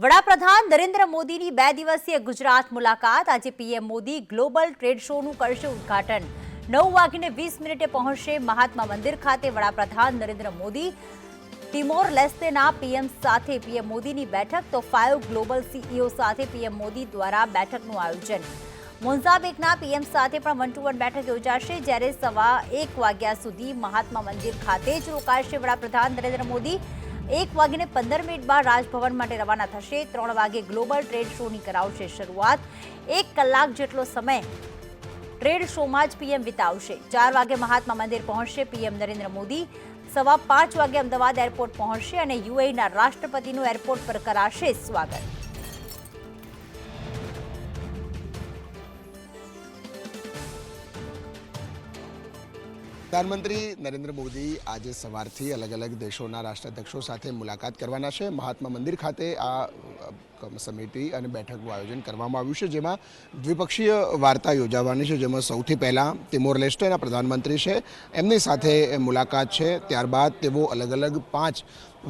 વડાપ્રધાન નરેન્દ્ર મોદીની બે દિવસીય ગુજરાત મુલાકાત. આજે પીએમ મોદી ગ્લોબલ ટ્રેડ શોનું કરશે ઉદ્ઘાટન. નવ વાગીને વીસ મિનિટે પહોંચશે મહાત્મા મંદિર ખાતે વડાપ્રધાન નરેન્દ્ર મોદી. ટિમોર લેસ્તેના પીએમ સાથે પીએમ મોદીની બેઠક, તો ફાઇવ ગ્લોબલ સીઈઓ સાથે પીએમ મોદી દ્વારા બેઠકનું આયોજન. મોન્ઝાબેકના પીએમ સાથે પણ વન ટુ વન બેઠક યોજાશે, જ્યારે સવા એક વાગ્યા સુધી મહાત્મા મંદિર ખાતે જ રોકાશે વડાપ્રધાન નરેન્દ્ર મોદી. એક વાગીને પંદર મિનિટ બાદ રાજભવન માટે રવાના થશે. ત્રણ વાગે ગ્લોબલ ટ્રેડ શોની કરાવશે શરૂઆત. એક કલાક જેટલો સમય ટ્રેડ શોમાં જ પીએમ વિતાવશે. ચાર વાગે મહાત્મા મંદિર પહોંચશે પીએમ નરેન્દ્ર મોદી. સવા પાંચ વાગે અમદાવાદ એરપોર્ટ પહોંચશે અને યુએઈના રાષ્ટ્રપતિનું એરપોર્ટ પર કરાશે સ્વાગત. પ્રધાનમંત્રી નરેન્દ્ર મોદી આજે સવારથી અલગ અલગ દેશોના રાષ્ટ્રાધ્યક્ષો સાથે મુલાકાત કરવાના છે. મહાત્મા મંદિર ખાતે આ સમિતિ અને બેઠકનું આયોજન કરવામાં આવ્યું છે, જેમાં દ્વિપક્ષીય વાર્તા યોજાવાની છે, જેમાં સૌથી પહેલાં તિમોર લેસ્ટેના પ્રધાનમંત્રી છે, એમની સાથે મુલાકાત છે, ત્યારબાદ તેઓ અલગ અલગ પાંચ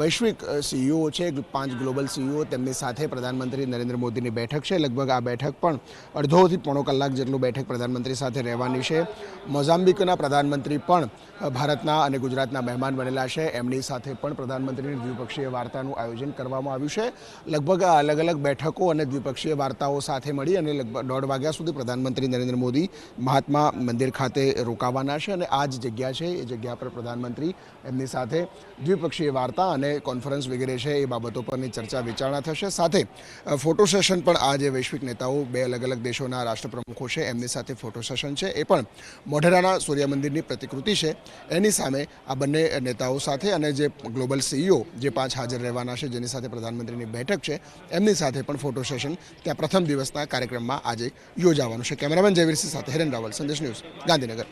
વૈશ્વિક સીઈઓ છે, પાંચ ગ્લોબલ સીઈઓ તેમની સાથે પ્રધાનમંત્રી નરેન્દ્ર મોદીની બેઠક છે, લગભગ આ બેઠક પણ અડધોથી પોણો કલાક જેટલું બેઠક પ્રધાનમંત્રી સાથે રહેવાની છે. મોઝામ્બિકના પ્રધાનમંત્રી પણ ભારતના અને ગુજરાતના મહેમાન બનેલા છે, એમની સાથે પણ પ્રધાનમંત્રીની દ્વિપક્ષીય વાર્તાનું આયોજન કરવામાં આવ્યું છે. લગભગ અલગ અલગ બેઠકો અને દ્વિપક્ષીય વાર્તાઓ સાથે મળી અને લગભગ દોઢ વાગ્યા સુધી પ્રધાનમંત્રી નરેન્દ્ર મોદી મહાત્મા મંદિર ખાતે રોકાવાના છે અને આ જ જગ્યા છે, એ જગ્યા પર પ્રધાનમંત્રી એમની સાથે દ્વિપક્ષીય વાર્તા અને કોન્ફરન્સ વગેરે છે, એ બાબતો પરની ચર્ચા વિચારણા થશે. સાથે ફોટો સેશન પણ આ જે વૈશ્વિક નેતાઓ બે અલગ અલગ દેશોના રાષ્ટ્રપ્રમુખો છે, એમની સાથે ફોટો સેશન છે, એ પણ મોઢેરાના સૂર્ય મંદિરની પ્રતિકૃતિ છે. એની સામે આ બંને નેતાઓ સાથે અને જે ગ્લોબલ સીઈઓ જે પાંચ હાજર રહેવાના છે, જેની સાથે પ્રધાનમંત્રીની બેઠક છે એમની સાથે પણ ફોટો સેશન ત્યાં પ્રથમ દિવસના કાર્યક્રમમાં આજે યોજાવાનું છે. કેમેરામેન જયવીરસિંહ સાથે હિરેન રાવલ, સંદેશ ન્યૂઝ ગાંધીનગર.